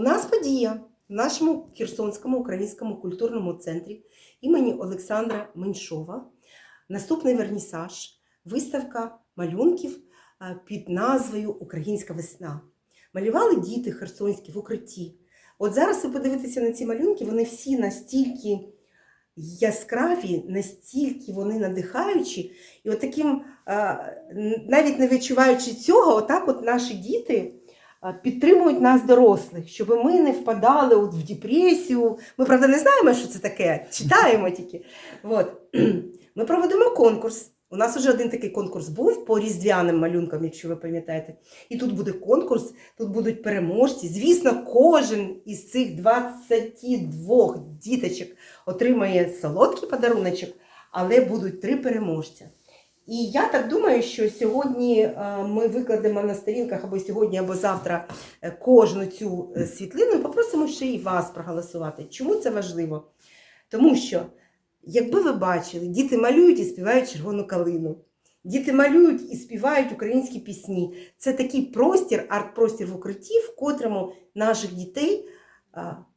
У нас подія в нашому Херсонському українському культурному центрі імені Олександра Меньшова. Наступний вернісаж, виставка малюнків під назвою Українська весна. Малювали діти херсонські в укритті. От зараз ви подивитеся на ці малюнки, вони всі настільки яскраві, настільки вони надихаючі. І от таким, навіть не відчуваючи цього, отак от наші діти підтримують нас, дорослих, щоб ми не впадали от в депресію. Ми, правда, не знаємо, що це таке, читаємо тільки. От. Ми проведемо конкурс. У нас вже один такий конкурс був по різдвяним малюнкам, якщо ви пам'ятаєте. І тут буде конкурс, тут будуть переможці. Звісно, кожен із цих 22 діточок отримає солодкий подаруночок, але будуть три переможця. І я так думаю, що сьогодні е, ми викладемо на сторінках або сьогодні, або завтра е, кожну цю е, світлину і попросимо ще і вас проголосувати. Чому це важливо? Тому що, якби ви бачили, діти малюють і співають червону калину. Діти малюють і співають українські пісні. Це такий простір, арт-простір в укритті, в котрому наших дітей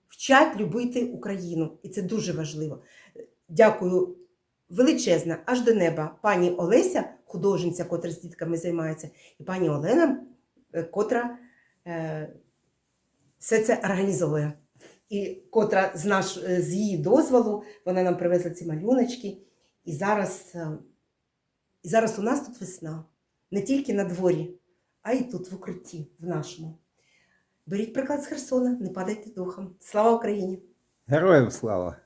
вчать любити Україну. І це дуже важливо. Дякую величезна аж до неба пані Олеся, художниця, котра з дітками займається, і пані Олена, е, котра е, все це організовує. І котра з, наш, е, з її дозволу вона нам привезла ці малюночки. І зараз, е, і зараз у нас тут весна. Не тільки на дворі, а й тут в укритті, в нашому. Беріть приклад з Херсона, не падайте духом. Слава Україні! Героям слава!